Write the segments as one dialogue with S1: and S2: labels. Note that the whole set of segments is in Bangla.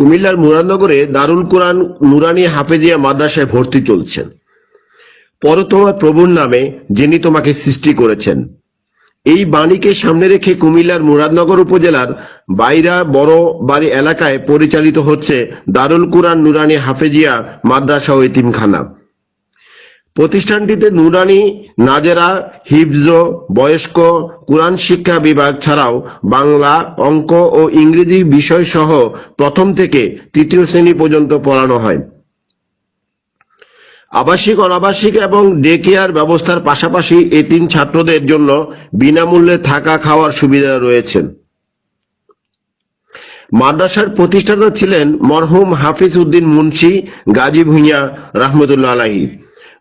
S1: কুমিল্লার মুরাদনগরে দারুল কোরআন নুরানি হাফেজিয়া মাদ্রাসায় ভর্তি চলছেন। পর তোমার প্রভুর নামে যিনি তোমাকে সৃষ্টি করেছেন। এই বাণীকে সামনে রেখে কুমিল্লার মুরাদনগর উপজেলার বাইরা বড় বাড়ি এলাকায় পরিচালিত হচ্ছে দারুল কুরআন নুরানি হাফেজিয়া মাদ্রাসা ও এতিমখানা। প্রতিষ্ঠানটিতে নুরানি, নাজেরা, হিফজ, বয়স্ক, কুরআন শিক্ষা বিভাগ ছাড়াও বাংলা, অঙ্ক ও ইংরেজি বিষয় সহ প্রথম থেকে তৃতীয় শ্রেণি পর্যন্ত পড়ানো হয়। আবাসিক, অনাবাসিক এবং ডে কেয়ার ব্যবস্থার পাশাপাশি এতিম ছাত্রদের জন্য বিনামূল্যে থাকা খাওয়ার সুবিধা রয়েছে। মাদ্রাসার প্রতিষ্ঠাতা ছিলেন মরহুম হাফিজ উদ্দিন মুন্সি গাজী ভুঁইয়া রহমতুল্লাহ আলাহি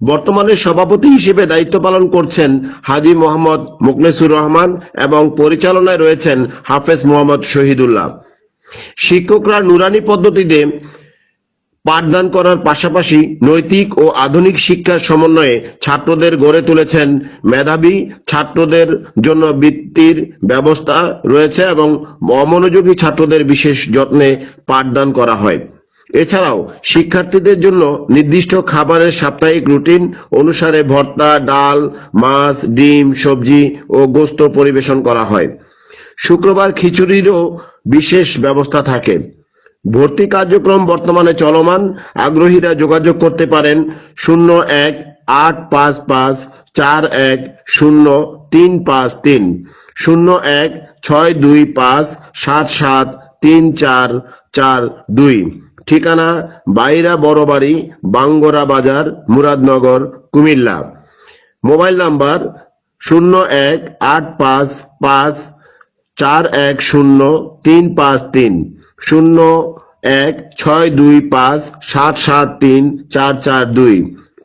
S1: বর্তমানে সভাপতি হিসেবে দায়িত্ব পালন করছেন হাজি মোহাম্মদ মুকলেসুর রহমান এবং পরিচালনায় রয়েছেন হাফেজ মোহাম্মদ শহীদুল্লাহ। শিক্ষকরা নুরানি পদ্ধতিতে পাঠদান করার পাশাপাশি নৈতিক ও আধুনিক শিক্ষার সমন্বয়ে ছাত্রদের গড়ে তুলেছেন মেধাবী ছাত্রদের জন্য বৃত্তির ব্যবস্থা রয়েছে এবং অমনোযোগী ছাত্রদের বিশেষ যত্নে পাঠদান করা হয়। এছাড়াও, শিক্ষার্থীদের জন্য নির্দিষ্ট খাবারের সাপ্তাহিক রুটিন অনুসারে ভর্তা, ডাল, মাছ, ডিম, সবজি ও গোস্ত পরিবেশন করা হয়। শুক্রবার খিচুড়িরও বিশেষ ব্যবস্থা থাকে। ভর্তি কার্যক্রম বর্তমানে চলমান। আগ্রহীরা যোগাযোগ করতে পারেন শূন্য এক আট পাঁচ পাঁচ চার এক শূন্য তিন পাঁচ তিন, শূন্য এক ছয় দুই পাঁচ সাত সাত তিন চার চার দুই। ঠিকানা বাইরা বড়বাড়ি, বাঙ্গরা বাজার, মুরাদনগর, কুমিল্লা। মোবাইল নাম্বার শূন্য এক আট পাঁচ পাঁচ চার এক শূন্য তিন পাঁচ তিন, শূন্য এক ছয় দুই পাঁচ সাত সাত তিন চার চার দুই।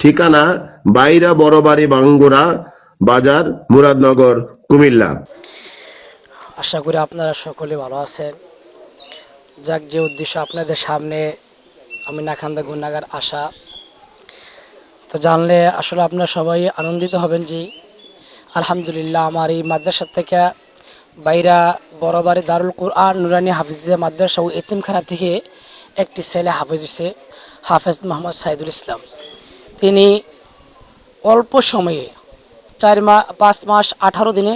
S1: ঠিকানা বাইরা বড়বাড়ি, বাঙ্গুরা বাজার, মুরাদনগর, কুমিল্লা।
S2: আশা করি আপনারা সকলে ভালো আছেন। যাক, যে উদ্দেশ্য আপনাদের সামনে, আমি নাখান্দা গুণাগার আসা তো জানলে আসলে আপনারা সবাই আনন্দিত হবেন যে আলহামদুলিল্লাহ আমার এই মাদ্রাসার থেকে বাইরা বড়বাড়ি দারুল কুরআন নুরানি হাফিজিয়া মাদ্রাসা ও এতিমখানা থেকে একটি ছেলে হাফিজ হচ্ছে হাফেজ মোহাম্মদ সাইদুল ইসলাম। তিনি অল্প সময়ে চার মাস পাঁচ মাস আঠারো দিনে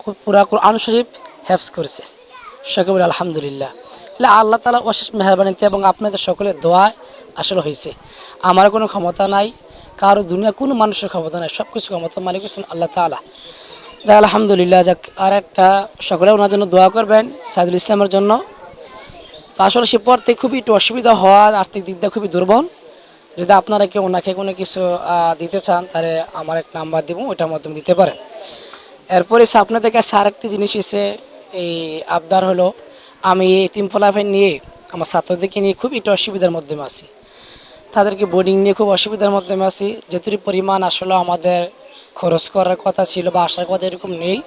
S2: খুব পুরা কোরআন শরীফ হেফজ করেছে। সকলে আলহামদুলিল্লাহ। তাহলে আল্লাহ তালা অশেষ মেহরবানিতে এবং আপনাদের সকলের দোয়া আসলে হয়েছে। আমার কোনো ক্ষমতা নাই, কারও দুনিয়া কোনো মানুষের ক্ষমতা নাই সব কিছু ক্ষমতা মালিক হচ্ছেন আল্লাহ তালা যাক, আলহামদুলিল্লাহ, যাক আর একটা সকলে ওনার জন্য দোয়া করবেন সাইদুল ইসলামের জন্য। তো আসলে সে পড়তে খুবই একটু অসুবিধা হওয়া আর্থিক দিক দিয়ে খুবই দুর্বল। যদি আপনারা কেউ ওনাকে কোনো কিছু দিতে চান, তাহলে আমার এক নাম্বার দিব, ওইটার মাধ্যমে দিতে পারেন। এরপরে আপনাদের কাছে আরেকটি জিনিস এসে এই আবদার হলো আমি এই তিন ফলাফল নিয়ে আমার ছাত্রদেরকে নিয়ে খুব একটু অসুবিধার মাধ্যমে আছি। তাদেরকে বোর্ডিং নিয়ে খুব অসুবিধার মাধ্যমে আছি। যেটুকু পরিমাণ আসলে আমাদের খরচ করার কথা ছিল বা আসার কথা এরকম নেই,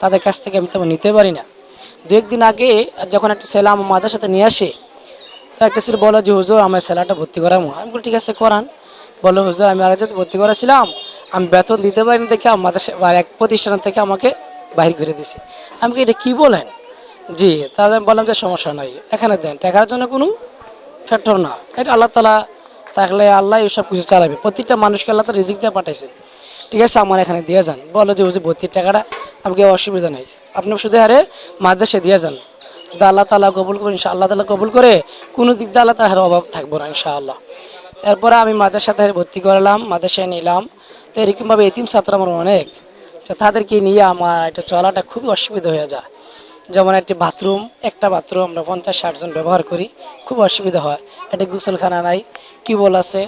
S2: তাদের কাছ থেকে আমি তেমন নিতে পারি না। দু একদিন আগে যখন একটা ছেলে আমার মাদের সাথে নিয়ে আসে, তো একটা ছেলে বলো যে, হুজুর আমার ছেলেটা ভর্তি করাবো। আমি বলি, ঠিক আছে, করান। বলো, হুজুর, আমি আরেকজন ভর্তি করেছিলাম। আমি বেতন দিতে পারিনি দেখে আমাদের এক প্রতিষ্ঠান থেকে আমাকে বাহির করে দিছে। আমি এটা কি বলেন? জি, তাহলে আমি বললাম যে সমস্যা নাই। এখানে দেন টাকার জন্য কোনো ফ্যাক্টর না। এটা আল্লাহ তালা থাকলে আল্লাহ সব কিছু চালাবে। প্রত্যেকটা মানুষকে আল্লাহ তালা রিজিক দিয়ে পাঠাইছে ঠিক আছে, আমার এখানে দিয়ে যান। বলো যে, হুজুর ভর্তির টাকাটা আমাকে অসুবিধা নেই। আপনি শুধু হারে মাদ্রাসে দিয়ে যান। যদি আল্লাহ তালা কবুল করে আল্লাহ তালা কবুল করে কোনো দিক দিয়ে আল্লাহ তাহার অভাব থাকব না, ইনশাআল্লাহ। এরপরে আমি মাদ্রাসাতে ভর্তি করালাম, মাদ্রাসায় নিলাম। তো এরকমভাবে এতিম ছাত্র আমার অনেক। তো তাদেরকে নিয়ে আমার এটা চলাটা খুবই অসুবিধা হয়ে যায়। যেমন একটি বাথরুম, একটা বাথরুম আমরা পঞ্চাশ ষাট জন ব্যবহার করি, খুব অসুবিধা হয়। একটা গোসলখানা নাই, টিউবওয়েল আছে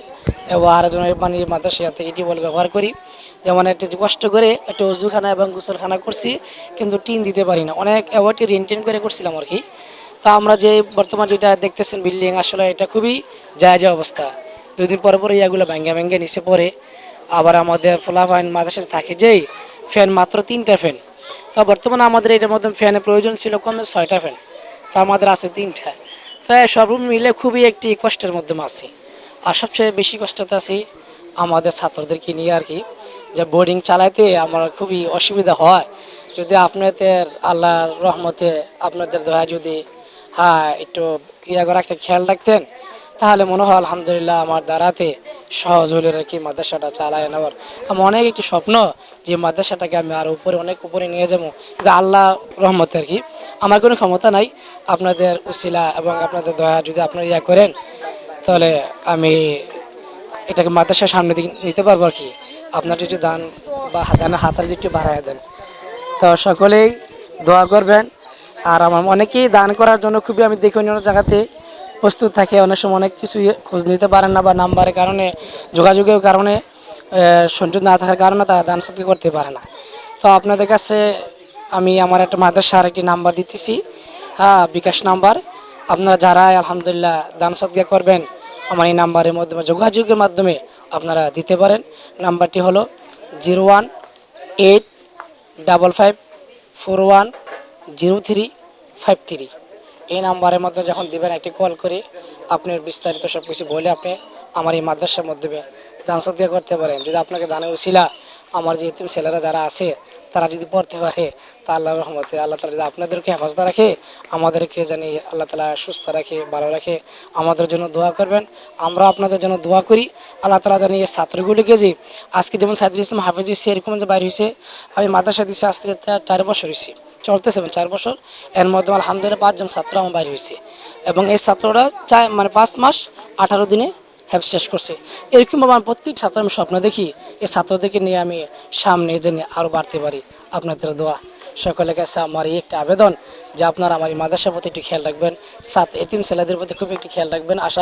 S2: এবং আরেকজনের মানে মাদ্রাসা থেকে টিউবওয়েল ব্যবহার করি। যেমন একটা যে কষ্ট করে একটা অজুখানা এবং গোসলখানা করছি, কিন্তু টিন দিতে পারি না। অনেক অ্যাওয়ার্ডটি রেন্টেন করে করছিলাম আর কি। তা আমরা যে বর্তমান যেটা দেখতেছেন বিল্ডিং, আসলে এটা খুবই জায়জ অবস্থা। দুই দিন পরে পরে ইয়াগুলো ভেঙ্গে ভেঙ্গে নিচে পড়ে। আবার আমাদের ফলাফাইন মাদ্রাসা থাকে যেই, ফ্যান মাত্র তিনটা ফ্যান। তো বর্তমানে আমাদের এটার মধ্যে ফ্যানের প্রয়োজন ছিল কমে ছয়টা ফ্যান। তা আমাদের আছে তিনটা। তাই সব মিলে খুবই একটি কষ্টের মধ্যে আছি। আর সবচেয়ে বেশি কষ্টতে আছি আমাদের ছাত্রদেরকে নিয়ে আর কি, যে বোর্ডিং চালাইতে আমার খুবই অসুবিধা হয়। যদি আপনাদের আল্লাহর রহমতে আপনাদের দয়া যদি হ্যাঁ একটু ইয়া করে রাখতেন, খেয়াল রাখতেন তাহলে মনে হয় আলহামদুলিল্লাহ আমার দ্বারাতে সহজ হলে আর কি মাদ্রাসাটা চালায় নেওয়ার। আমার অনেক একটি স্বপ্ন যে মাদ্রাসাটাকে আমি আরও উপরে, অনেক উপরে নিয়ে যাব। কিন্তু আল্লাহ রহমত আর কি। আমার কোনো ক্ষমতা নাই। আপনাদের উসিলা এবং আপনাদের দয়া যদি আপনারা ইয়া করেন, তাহলে আমি এটাকে মাদ্রাসার সামনে দিকে নিতে পারব আর কি। আপনার যদি দান বা দানের হাতার যদি একটু বাড়ায় দেন। তো সকলেই দোয়া করবেন। আর আমার অনেকেই দান করার জন্য খুবই আমি দেখি অন্য জায়গাতে প্রস্তুত থাকে, অনেক সময় অনেক কিছু ইয়ে খোঁজ নিতে পারেন না বা নাম্বারের কারণে, যোগাযোগের কারণে সংযোগ না থাকার কারণে তারা দান সত্যি করতে পারে না। তো আপনাদের কাছে আমি আমার একটা মাদ্রাসার একটি নাম্বার দিতেছি। হ্যাঁ বিকাশ নাম্বার। আপনারা যারা আলহামদুলিল্লাহ দান সৎকা করবেন, আমার এই নাম্বারের মাধ্যমে, যোগাযোগের মাধ্যমে আপনারা দিতে পারেন। নাম্বারটি হলো zero one eight double five four one zero three five three. এই নাম্বারের মধ্যে যখন দিবেন একটি কল করে, আপনি বিস্তারিত সব কিছু বলে আপনি আমার এই মাদ্রাসার মাধ্যমে দান সদ্গা করতে পারেন। যদি আপনাকে দানে উসিলা, আমার যে এতিম ছেলেরা যারা আছে, তারা যদি পড়তে পারে, তা আল্লাহ রহমতে আল্লাহ তালা যদি আপনাদেরকে হেফাজত রাখে, আমাদেরকে জানি আল্লাহ তালা সুস্থ রাখে, ভালো রাখে, আমাদের জন্য দোয়া করবেন। আমরা আপনাদের জন্য দোয়া করি। আল্লাহ তালা জানি এই ছাত্রগুলিকে যে আজকে যেমন সাইদুল ইসলাম হাফিজ হয়েছে, এরকম যে বাইরে হয়েছে, আমি মাদ্রাসা দিচ্ছি আজ থেকে চার বছর হয়েছি। চলতেছে চার বছর। এর মধ্যে আলহামদুলিল্লাহ পাঁচজন ছাত্র আমার বাইরে হয়েছে। এবং এই ছাত্ররা চার মানে পাঁচ মাস আঠারো দিনে হ্যাপ শেষ করছে। এরকমভাবে আমি প্রত্যেক ছাত্র আমি স্বপ্ন দেখি এই ছাত্রদেরকে নিয়ে আমি সামনে জেনে আরও বাড়তে পারি। আপনাদের দোয়া। সকলের কাছে আমার এই একটা আবেদন যে আপনারা আমার এই মাদ্রাসার প্রতি একটু খেয়াল রাখবেন। সাত এতিম ছেলেদের প্রতি খুব একটু খেয়াল রাখবেন। আশা